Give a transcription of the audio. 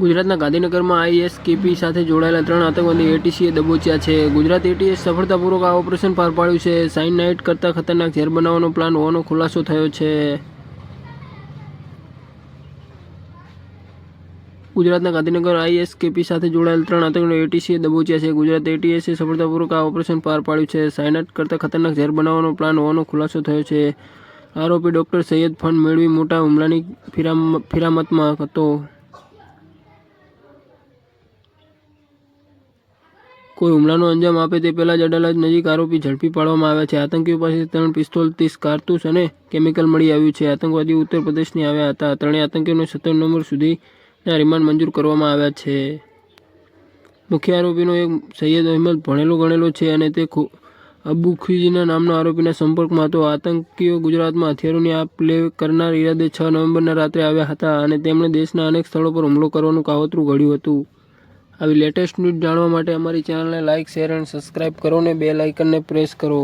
ગુજરાતના ગાંધીનગરમાં આઈએસકેપી સાથે જોડાયેલા ત્રણ આતંકવાદી એટીસીએ દબોચ્યા છે. ગુજરાત એટીએસ સફળતાપૂર્વક આ ઓપરેશન પાર પાડ્યું છે. સાઇનાઇટ કરતાં ખતરનાક ઝેર બનાવવાનો પ્લાન હોવાનો ખુલાસો થયો છે. ગુજરાતના ગાંધીનગર આઈએસકેપી સાથે જોડાયેલ ત્રણ આતંકવાદી એટીસીએ દબોચ્યા છે. ગુજરાત એટીએસે સફળતાપૂર્વક આ ઓપરેશન પાર પાડ્યું છે. સાઇનાઇટ કરતાં ખતરનાક ઝેર બનાવવાનો પ્લાન હોવાનો ખુલાસો થયો છે. આરોપી ડૉક્ટર સૈયદ ફંડ મેળવી મોટા હુમલાની ફિરામ, ફિરામતમાં હતો. કોઈ હુમલાનો અંજામ આપે તે પહેલાં જ અડાલજ નજીક આરોપી ઝડપી પાડવામાં આવ્યા છે. આતંકીઓ પાસેથી ત્રણ પિસ્તોલ ત્રીસ કારતૂસ અને કેમિકલ મળી આવ્યું છે. આતંકવાદીઓ ઉત્તર પ્રદેશની આવ્યા હતા. ત્રણેય આતંકીઓને સત્તર નવેમ્બર સુધીના રિમાન્ડ મંજૂર કરવામાં આવ્યા છે. મુખ્ય આરોપીનો એક સૈયદ અહેમદ ભણેલો ગણેલો છે અને તે અબુ ખુજીના નામના આરોપીના સંપર્કમાં હતો. આતંકીઓ ગુજરાતમાં હથિયારોની આપ લે કરનાર ઈરાદે છ નવેમ્બરના રાત્રે આવ્યા હતા અને તેમણે દેશના અનેક સ્થળો પર હુમલો કરવાનું કાવતરું ઘડ્યું હતું. આવી લેટેસ્ટ ન્યૂઝ જાણવા માટે અમારી ચેનલને લાઇક શેર અને સબસ્ક્રાઇબ કરો અને બે લાઇકનને પ્રેસ કરો.